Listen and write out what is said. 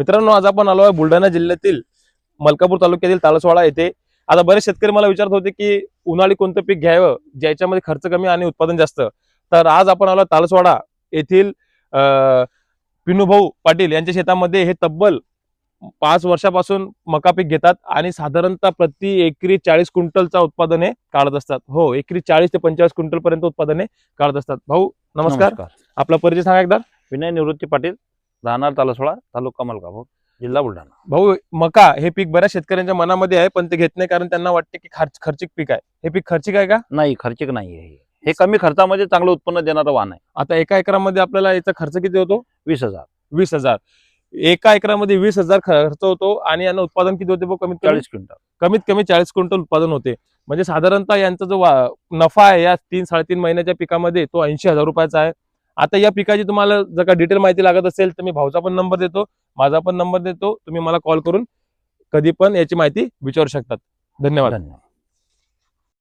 मित्रांनो आज आपण आलो आहे बुलढाणा जिल्ह्यातील मलकापूर तालुक्यातील तालसवाडा येथे. आता बरेच शेतकरी मला विचारत होते की उन्हाळी कोणतं पीक घ्यावं? ज्याच्यामध्ये खर्च कमी आणि उत्पादन जास्त? तर आज आपण आलो तालसवाडा येथील पिनूभाऊ पाटील यांच्या शेतामध्ये. हे तब्बल पाच वर्षापासून मका पीक घेतात आणि साधारणतः प्रति एकरी चाळीस क्विंटलचा उत्पादने काढत असतात. हो एकरी चाळीस ते पंचेचाळीस क्विंटल पर्यंत उत्पादने काढत असतात. भाऊ नमस्कार. आपला परिचय सांगा एकदा. विनय निवृत्ती पाटील राहणार तालसोळा तालुका मलकापूर जिल्हा बुलढाणा. भाऊ मका हे पीक बऱ्याच शेतकऱ्यांच्या मनामध्ये आहे पण ते घेत नाही कारण त्यांना वाटते की खर्च खर्चिक पीक आहे. हे पीक खर्चिक आहे का? नाही खर्चिक नाही आहे हे. कमी खर्चामध्ये चांगलं उत्पन्न देणारं वाहन आहे. आता एका एकरामध्ये आपल्याला याचा खर्च किती होतो? वीस हजार. वीस हजार. एका एकरामध्ये वीस हजार खर्च होतो आणि यांना उत्पादन किती होते भाऊ कमीत कमी? चाळीस क्विंटल. कमीत कमी चाळीस क्विंटल उत्पादन होते. म्हणजे साधारणतः यांचा जो नफा आहे या तीन साडेतीन महिन्याच्या पिकामध्ये तो ऐंशी हजार रुपयाचा आहे. आता या पिकाची तुम्हाला जर का डिटेल माहिती लागत असेल तर मी भाऊचा पण नंबर देतो माझा पण नंबर देतो तुम्ही मला कॉल करून कधी पण याची माहिती विचारू शकतात. धन्यवाद. धन्यवाद.